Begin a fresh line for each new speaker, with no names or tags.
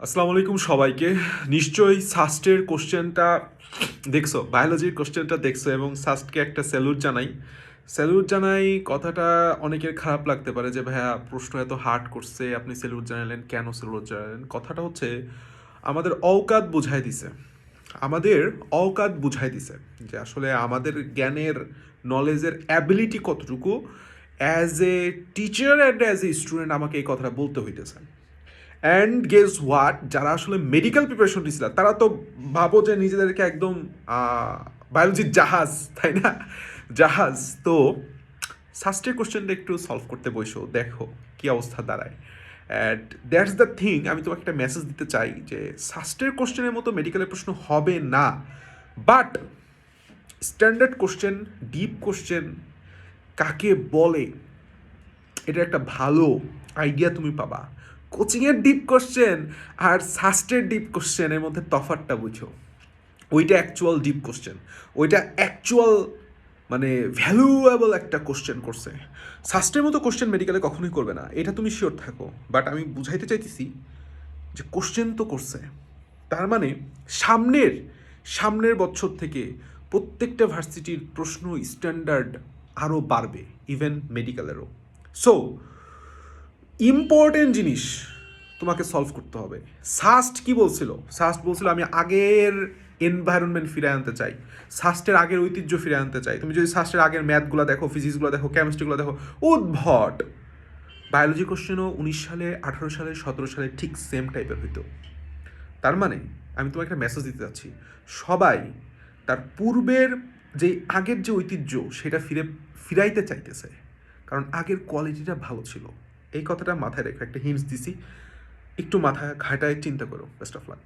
আসসালামু আলাইকুম সবাইকে। নিশ্চয়ই সাস্টের কোশ্চেনটা দেখছ, বায়োলজির কোশ্চেনটা দেখছ এবং সাস্টকে একটা স্যালুট জানাই। স্যালুট জানাই কথাটা অনেকের খারাপ লাগতে পারে যে, ভাইয়া, প্রশ্ন এত হার্ড করছে, আপনি স্যালুট জানালেন, কেন স্যালুট জানালেন? কথাটা হচ্ছে, আমাদের অওকাত বুঝাই দিছে। আমাদের অওকাত বুঝাই দিছে যে, আসলে আমাদের জ্ঞানের নলেজের অ্যাবিলিটি কতটুকু? As a teacher and as a student আমাকে এই কথাটা বলতে হইতেছে। অ্যান্ড গেস হোয়াট যারা আসলে মেডিকেল প্রিপারেশন নিছিল তারা তো ভাবো যে নিজেদেরকে একদম বায়োলজির জাহাজ, তাই না? জাহাজ। তো সাস্টের কোশ্চেনটা একটু সলভ করতে বসো, দেখো কি অবস্থা দাঁড়ায়। অ্যান্ড দ্যাটস দ্য থিং আমি তোমাকে একটা মেসেজ দিতে চাই যে সাস্টের কোশ্চেনের মতো মেডিকেলের প্রশ্ন হবে না। But standard question deep question কাকে বলে? এটা একটা ভালো আইডিয়া তুমি পাবা। কোচিংয়ের ডিপ কোশ্চেন আর সাস্টের ডিপ কোশ্চেনের মধ্যে তফাতটা বুঝো। ওইটা অ্যাকচুয়াল ডিপ কোশ্চেন ওইটা অ্যাকচুয়াল মানে ভ্যালুয়েবল একটা কোশ্চেন করছে। সাস্টের মতো কোশ্চেন মেডিকেলে কখনোই করবে না। এটা তুমি শিওর থাকো। বাট আমি বুঝাইতে চাইতেছি যে কোশ্চেন তো করছে। তার মানে সামনের সামনের বছর থেকে প্রত্যেকটা ভার্সিটির প্রশ্ন স্ট্যান্ডার্ড আরও বাড়বে ইভেন মেডিকেলেরও সো ইম্পর্টেন্ট জিনিস তোমাকে সলভ করতে হবে। সাস্ট কি বলছিল? সাস্ট বলছিল, আমি আগের এনভায়রনমেন্ট ফিরে আনতে চাই। সাস্টের আগের ঐতিহ্য ফিরে আনতে চাই। তুমি যদি সাস্টের আগের ম্যাথগুলো দেখো ফিজিক্সগুলো দেখো কেমিস্ট্রিগুলো দেখো, উদ্ভট! বায়োলজি কোশ্চেনও উনিশ সালে, আঠারো সালে, সতেরো সালে ঠিক সেম টাইপের হইতো। তার মানে আমি তোমাকে একটা মেসেজ দিতে চাচ্ছি সবাই তার পূর্বের যে আগের যে ঐতিহ্য, সেটা ফিরে, ফিরাইতে চাইতেছে। কারণ আগের কোয়ালিটিটা ভালো ছিল। এই কথাটা মাথায় রেখো একটা হিন্টস দিছি। একটু মাথা ঘাটায় চিন্তা করো বেস্ট অফ লাক